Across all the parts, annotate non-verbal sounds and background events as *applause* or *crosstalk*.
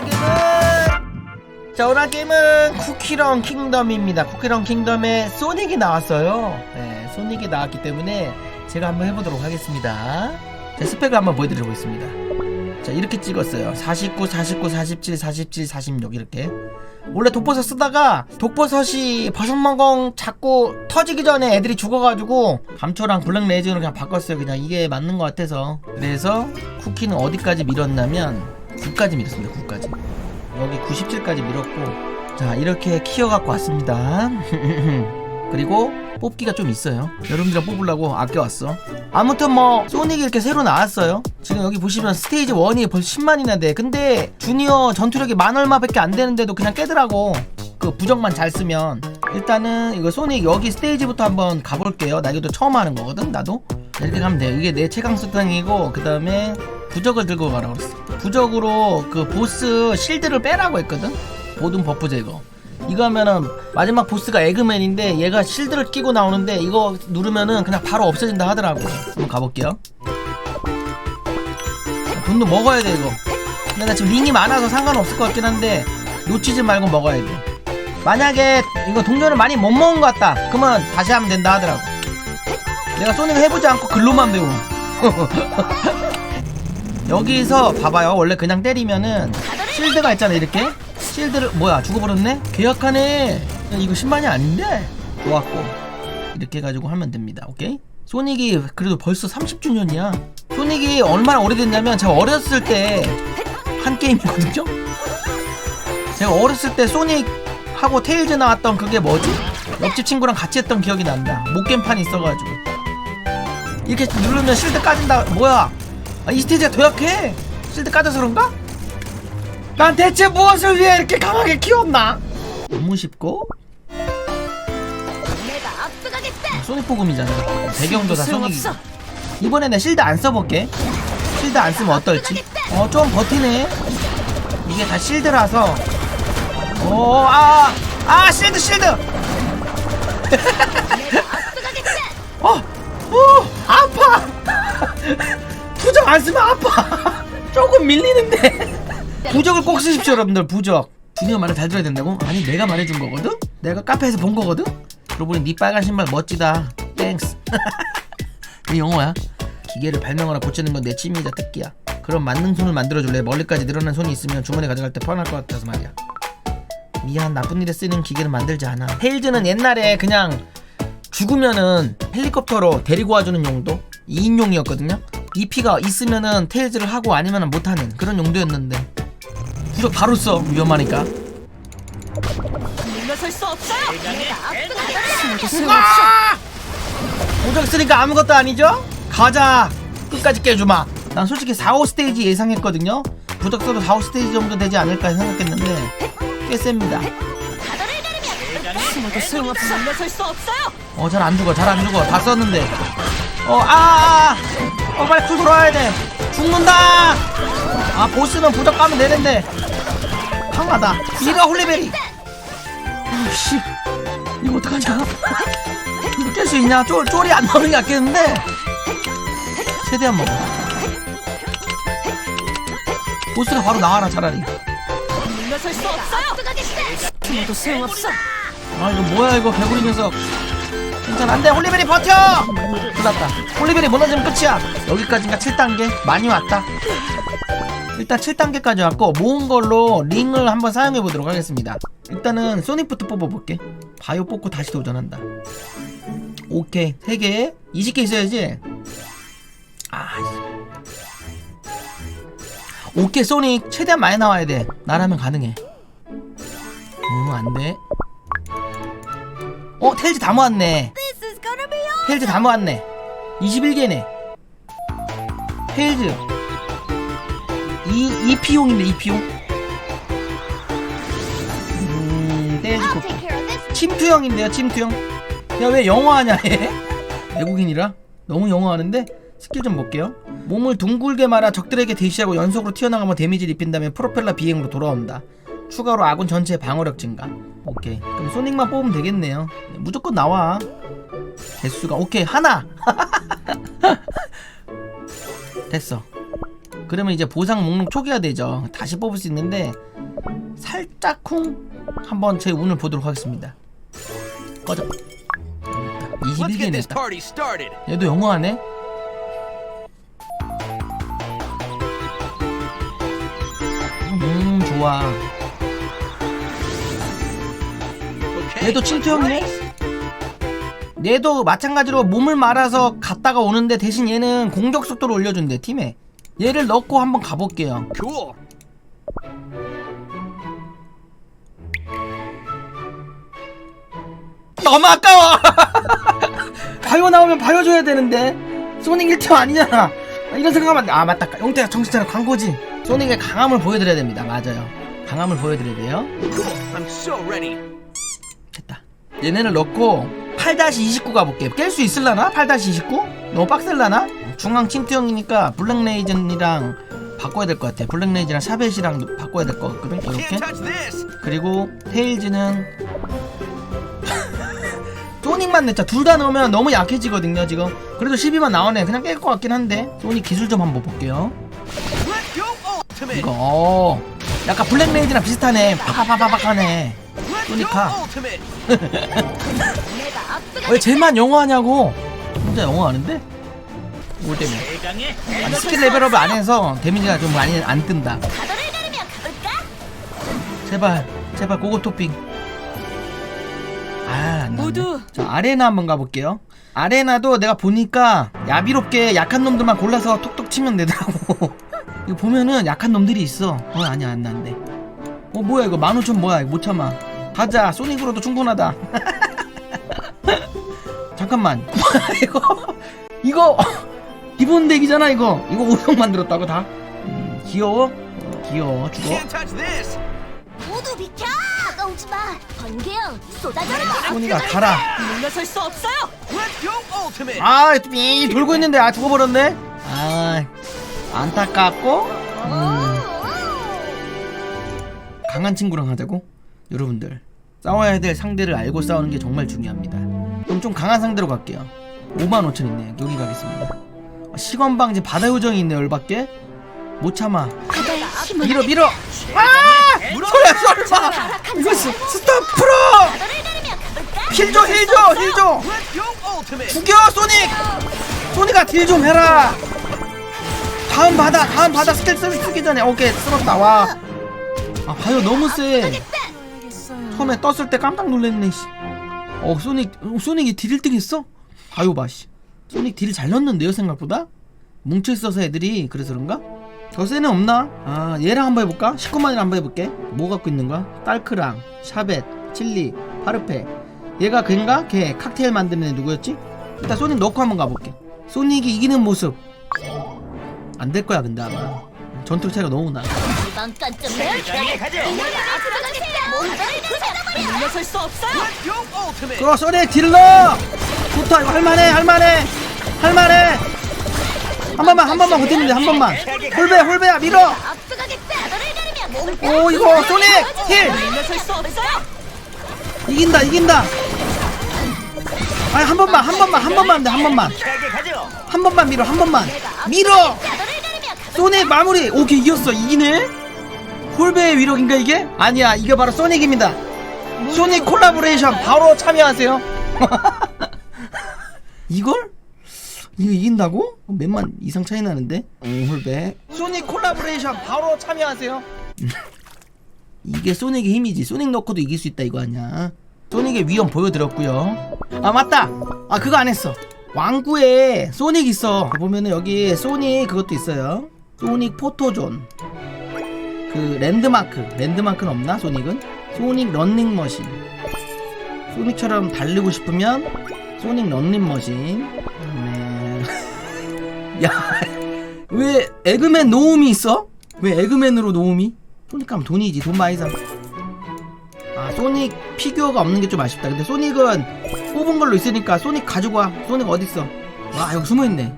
게임은 자 오늘 게임은 쿠키런 킹덤입니다. 쿠키런 킹덤에 소닉이 나왔어요. 네 소닉이 나왔기 때문에 제가 한번 해보도록 하겠습니다. 제 스펙을 한번 보여드리겠습니다. 자 이렇게 찍었어요. 49 49 47 47 46 이렇게. 원래 독버섯 쓰다가 독버섯이 버섯먹엉 자꾸 터지기 전에 애들이 죽어가지고 감초랑 블랙 레이징으로 그냥 바꿨어요. 그냥 이게 맞는 것 같아서. 그래서 쿠키는 어디까지 밀었냐면 9까지 밀었습니다 9까지. 여기 97까지 밀었고. 자 이렇게 키워갖고 왔습니다. *laughs* 그리고 뽑기가 좀 있어요. 여러분들이랑 뽑으려고 아껴왔어. 아무튼 뭐 소닉이 이렇게 새로 나왔어요. 지금 여기 보시면 스테이지 1이 벌써 10만이나 돼 근데 주니어 전투력이 만 얼마밖에 안 되는데도 그냥 깨더라고. 그 부적만 잘 쓰면. 일단은 이거 소닉 여기 스테이지부터 한번 가볼게요. 나 이것도 처음 하는 거거든 나도. 이렇게 가면 돼요. 이게 내 최강 수탕이고 그 다음에 부적을 들고 가라고 그랬어. 부적으로 그 보스 실드를 빼라고 했거든? 모든 버프 제거. 이거 하면은 마지막 보스가 에그맨인데 얘가 실드를 끼고 나오는데 이거 누르면은 그냥 바로 없어진다 하더라고. 한번 가볼게요. 돈도 먹어야 돼 이거. 근데 나 지금 링이 많아서 상관없을 것 같긴 한데 놓치지 말고 먹어야 돼. 만약에 이거 동전을 많이 못 먹은 것 같다. 그러면 다시 하면 된다 하더라고. 내가 소닉 해보지 않고 글로만 배움 *laughs* 여기서 봐봐요. 원래 그냥 때리면은 실드가 있잖아 이렇게. 실드를 뭐야 죽어버렸네? 계약하네. 이거 10만이 아닌데? 좋았고. 이렇게 해가지고 하면 됩니다. 오케이? 소닉이 그래도 벌써 30주년이야. 소닉이 얼마나 오래됐냐면 제가 어렸을 때 한 게임이거든요? 제가 어렸을 때 소닉 하고 테일즈 나왔던 그게 뭐지? 옆집 친구랑 같이 했던 기억이 난다. 목겜판이 있어가지고. 이렇게 누르면 실드 까진다. 뭐야 아, 이 스테이지가 더 약해? 실드 까져서 그런가? 난 대체 무엇을 위해 이렇게 강하게 키웠나? 너무 쉽고? 내가. 소닉 복음이잖아. 배경도 다 소닉 소용없어. 이번에 내 실드 안 써볼게. 실드 안 쓰면 어떨지? 어 좀 버티네. 이게 다 실드라서. 오아아 아, 실드 실드! 어, 어, 아파. *laughs* 부적 안 쓰면 아파. *laughs* 조금 밀리는데. *laughs* 부적을 꼭 쓰십시오, 여러분들. 부적. 주니어 말을 잘 들어야 된다고? 아니, 내가 말해준 거거든? 내가 카페에서 본 거거든? 그러고 보니 네 빨간 신발 멋지다. 땡스. 이 영어야. 기계를 발명하라 고치는 건 내 취미이자 특기야. 그럼 만능 손을 만들어줄래? 멀리까지 늘어난 손이 있으면 주머니 가져갈 때 편할 것 같아서 말이야. 미안 나쁜 일에 쓰는 기계는 만들지 않아 헤일즈는 옛날에 그냥 죽으면은 헬리콥터로 데리고 와주는 용도 2인용이었거든요 EP가 있으면은 테일즈를 하고 아니면 못하는 그런 용도였는데 부적 바로 써 위험하니까 물러설 수 없어요. 내가. 소용없어. 부적 쓰니까 아무것도 아니죠? 가자 끝까지 깨주마 난 솔직히 4, 5 스테이지 예상했거든요 부적 써도 4, 5 스테이지 정도 되지 않을까 생각했는데 꽤 셉니다 숨어도 소용없어. 물러설 수 없어요. 어 잘 안 죽어 잘 안 죽어 다 썼는데 어아 아 어 빨리 쿨 돌아와야 돼. 죽는다! 아 보스는 부적 까면 되는데. 강하다. 이가 홀리베리. 오씨. 이거 어떡하냐? 이거 깰 수 있냐? 쫄, 쫄이 안 나오는 게 낫겠는데. 최대한 먹어. 보스가 바로 나와라 차라리. 물러설 수 없어요. 숨어도 소용없어. 아 이거 뭐야 이거? 개구리 녀석 괜찮아 안돼 홀리베리 버텨! 끝났다. 홀리베리 무너지면 끝이야. 여기까지가 7단계. 많이 왔다. 일단 7단계까지 왔고 모은 걸로 링을 한번 사용해 보도록 하겠습니다. 일단은 소닉부터 뽑아볼게. 바이오 뽑고 다시 도전한다. 오케이. 3개. 20개 있어야지. 아 오케이 소닉. 최대한 많이 나와야 돼. 나라면 가능해. 응 안돼 어 테일즈 다 모았네. 테일즈 다 모았네. 21개네. 테일즈 이, 2피용인데 2피용? 음 테일즈 코 침투형인데요 침투형. 야 왜 영어하냐 얘? 외국인이라? 너무 영어하는데? 스킬 좀 볼게요. 몸을 둥글게 말아 적들에게 대시하고 연속으로 튀어나가면 데미지를 입힌 다음에 프로펠러 비행으로 돌아온다 추가로 아군 전체의 방어력 증가 오케이 그럼 소닉만 뽑으면 되겠네요 무조건 나와 개수가 오케이 하나 *laughs* 됐어 그러면 이제 보상 목록 초기화 되죠. 다시 뽑을 수 있는데 살짝쿵 한번 제 운을 보도록 하겠습니다. 꺼져. 21개 냈다. 얘도 영어하네. 음 좋아. 얘도 침투형이네. 얘도 마찬가지로 몸을 말아서 갔다가 오는데 대신 얘는 공격 속도를 올려준대 팀에. 얘를 넣고 한번 가볼게요. 너무 아까워. *laughs* 바이오 나오면 바이오 줘야 되는데 소닉 1팀 아니잖아. 이런 생각하면. 아 맞다. 용태야 정신 차려 광고지. 소닉의 강함을 보여드려야 됩니다. 맞아요. 강함을 보여드려야 돼요. I'm so ready. 얘네를 넣고 8-29 가볼게. 깰 수 있을라나? 8-29? 너무 빡셀라나? 중앙 침투형이니까 블랙레이전이랑 바꿔야 될 것 같아. 블랙레이즈랑 샤벳이랑 바꿔야 될 것 같거든. 이렇게. 그리고 테일즈는 소닉만 냈자 둘 다 넣으면 너무 약해지거든요 지금 그래도 12만 나오네 그냥 깰 것 같긴 한데 소닉 기술 좀 한번 볼게요. 이거 어, 약간 블랙레이즈랑 비슷하네. go *laughs* 소니카. 왜 쟤만 영어 하냐고? 혼자 영어 하는데? 뭘 때문에? 아니 스킬 레벨업을 안 해서 데미지가 좀 많이 안 뜬다? 제발 제발 고고 토핑. 아안 모두. 자 아레나 한번 가볼게요. 아레나도 내가 보니까 야비롭게 약한 놈들만 골라서 톡톡 치면 되더라고 *laughs* 이거 보면은 약한 놈들이 있어 어 아니야 안 난데 어 뭐야 이거 15,000 뭐야 이거 못 참아 가자 소닉으로도 충분하다 *laughs* 잠깐만 이거 이거 *laughs* 기본 덱이잖아 이거 이거 5성 만들었다고 다 음, 귀여워 어, 귀여워 죽어. 모두 비켜! 다가오지 마! 번개형 쏟아져라! 소니가 가라 물러설 수 없어요! 아, 삐 돌고 있는데 아 죽어버렸네. 아, 안타깝고 음, 강한 친구랑 하자고. 여러분들 싸워야 될 상대를 알고 싸우는 게 정말 중요합니다. 그럼 좀 강한 상대로 갈게요. 5만 5천 있네. 여기 가겠습니다. 아, 시건 방지 바다 요정이 있네 열받게. 못 참아. 밀어 밀어. 아! 소야 설마. 이거 스, 스톱 풀어. 가더를 가르며 가볼까? 힐 줘, 힐 줘, 힐 줘. Let's go ultimate. 죽여 소닉! 소닉아 딜 좀 해라 다음 바다 다음 바다 스킬 쓰- 쓰기 전에 오케이 쓸었다 와 아 바이오 너무 세 처음에 떴을 때 깜짝 놀랐네 씨. 어 소닉 어, 소닉이 딜 1등 했어? 바이오 봐씨 소닉 딜 잘 넣는데요 생각보다? 뭉쳐 있어서 애들이 그래서 그런가? 더 세는 없나? 아 얘랑 한번 해볼까? 19만이랑 한번 해볼게 뭐 갖고 있는 거야? 딸크랑 샤벳 칠리 파르페 얘가 걔인가? 걔 칵테일 만드는 애 누구였지? 일단 소닉 넣고 한번 가볼게 소닉이 이기는 모습 안 될 거야 근데 아마. 전투 차이가 너무 나. 이번 건좀 물러설 수 없어요! Ultimate. 그럼 소닉 딜러! 좋다 이거 할만해 할만해! 할만해! 한 번만 한 번만 버티면 돼한 번만. 홀배 홀배야 밀어! 앞서가겠다! 가르며? 오 이거 소닉 힐! 물러설 수 없어요! 이긴다 이긴다. 아니 한 번만 한 번만 한 번만 돼한 번만. 한 번만 밀어 한 번만. 밀어? 소닉 마무리. 오케이 이겼어. 이기네? 홀배의 위력인가 이게? 아니야 이게 바로 소닉입니다. 소닉 콜라보레이션 바로 참여하세요. *laughs* 이걸? 이거 이긴다고? 몇만 이상 차이 나는데? 응 홀배 소닉 콜라보레이션 바로 참여하세요. 이게 소닉의 힘이지. 소닉 넣고도 이길 수 있다 이거 아니야. 소닉의 위험 보여드렸고요. 아 맞다! 아 그거 안 했어. 왕구에 소닉 있어. 보면은 여기 소닉 그것도 있어요 소닉 포토존 그 랜드마크 랜드마크는 없나 소닉은 소닉 런닝머신 소닉처럼 달리고 싶으면 소닉 런닝머신 그다음에 *laughs* 야왜 에그맨 노움이 있어? 왜 에그맨으로 노움이? 소닉 가면 돈이지 돈 많이 사. 아 소닉 피규어가 없는 게 좀 아쉽다. 근데 소닉은 뽑은 걸로 있으니까 소닉 가지고 와. 소닉 어디 있어? 와 여기 숨어 있네.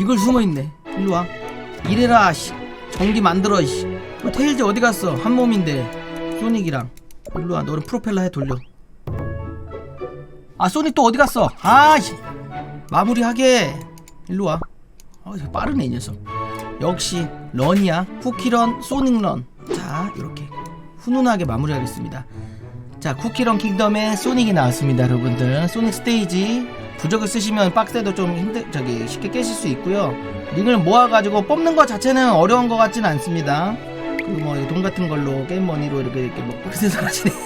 이걸 숨어 있네. 일로 와. 이래라 씨. 전기 만들어 씨. 어, 테일즈 어디 갔어? 한 몸인데 소닉이랑. 일로 와. 너는 프로펠러 해 돌려. 아 소닉 또 어디 갔어? 아 씨. 마무리하게. 일로 와. 아 이거 빠르네 이 녀석. 역시 런이야 쿠키런 소닉런 자 이렇게 훈훈하게 마무리하겠습니다 자 쿠키런 킹덤에 소닉이 나왔습니다 여러분들 소닉 스테이지 부적을 쓰시면 빡세도 좀 힘들 저기 쉽게 깨실 수 있고요. 링을 모아가지고 뽑는 것 자체는 어려운 것 같지는 않습니다. 그리고 뭐 돈 같은 걸로 게임 머니로 이렇게 이렇게 뭐 빡세 사라지네. *laughs*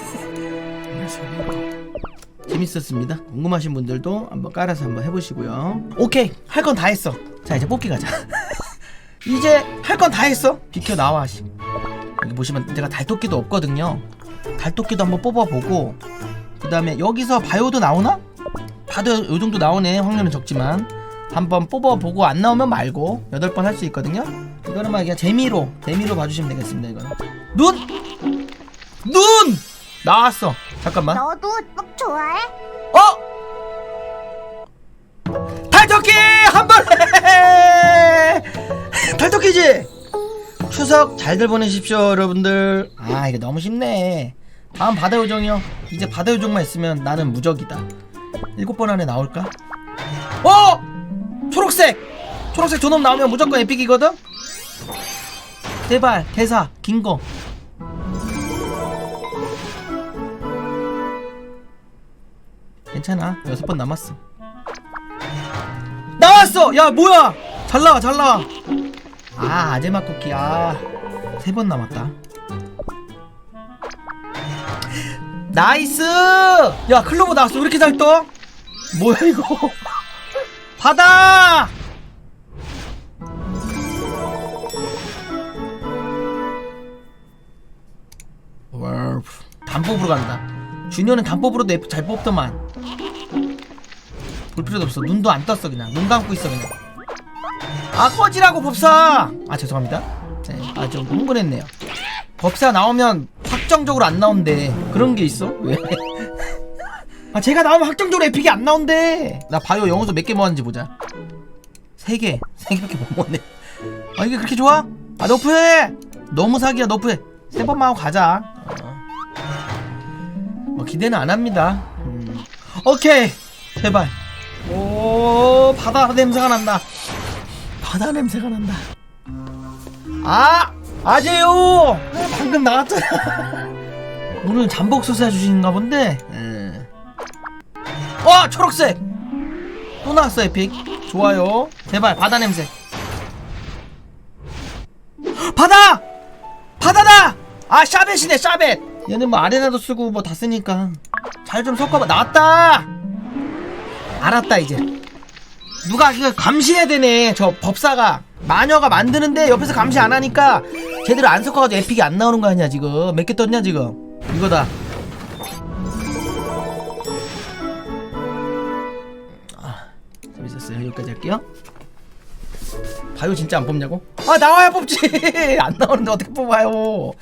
재밌었습니다. 궁금하신 분들도 한번 깔아서 한번 해보시고요. 오케이. 할 건 다 했어. 자 이제 뽑기 가자. *laughs* 이제 할 건 다 했어. 비켜 나와 씨. 여기 보시면 제가 달토끼도 없거든요. 달토끼도 한번 뽑아보고 그 다음에 여기서 바이오도 나오나? 다들 요 정도 나오네 확률은 적지만. 한번 뽑아보고 안 나오면 말고 8번 할 수 있거든요. 이거는 막 그냥 재미로 재미로 봐주시면 되겠습니다 이거는. 눈! 눈! 나왔어. 잠깐만. 너도 꼭 좋아해? 어? 달토끼 한 번에 달토끼지! *laughs* 추석 잘들 보내십시오 여러분들. 아 이게 너무 쉽네. 다음 바다 요정이요. 이제 바다 요정만 있으면 나는 무적이다 일곱 번 안에 나올까? 어! 초록색 초록색 존엄 나오면 무조건 에픽이거든? 제발 대사 긴거 괜찮아 여섯 번 남았어 나왔어! 야 뭐야! 잘 나와 잘 나와 아 아제마 쿠키 아세 번 남았다 나이스! 야 클로버 나왔어 왜 이렇게 잘 떠? 뭐야 이거! *laughs* 와우. 단법으로 간다. 주니어는 단법으로도 잘 뽑더만. 볼 필요도 없어. 눈도 안 떴어 그냥. 눈 감고 있어 그냥. 아 꺼지라고 법사! 아 죄송합니다. 네, 아좀 흥분했네요. 법사 나오면 확정적으로 안 나온대. 그런 게 있어? 왜? 아 제가 나오면 확정적으로 에픽이 안 나온대. 나 바이오 영어도 몇개 모았는지 보자. 세 개 세 개밖에 못 모았네. 아 이게 그렇게 좋아? 아 너프해! 너무 사기야 너프해. 세 번만 하고 가자. 어. 뭐 기대는 안 합니다. 음. 오케이! 제발. 오 바다 냄새가 난다. 바다 냄새가 난다. 아! 아재요! 방금 나왔잖아. *laughs* 오늘 잠복 수사 주신가 본데? 예. 와 초록색. 또 나왔어 에픽. 좋아요. 제발 바다 냄새. 바다! 바다다! 아 샤벳이네 샤벳. 얘는 뭐 아레나도 쓰고 뭐 다 쓰니까. 잘 좀 섞어봐. 나왔다! 알았다 이제. 누가 이거 감시해야 되네 저 법사가. 마녀가 만드는데 옆에서 감시 안 하니까 제대로 안 섞어가지고 에픽이 안 나오는 거 아니야 지금. 몇 개 떴냐 지금? 이거다 재밌었어요. 여기까지 할게요. 바이오 진짜 안 뽑냐고? 아 나와야 뽑지! *laughs* 안 나오는데 어떻게 뽑아요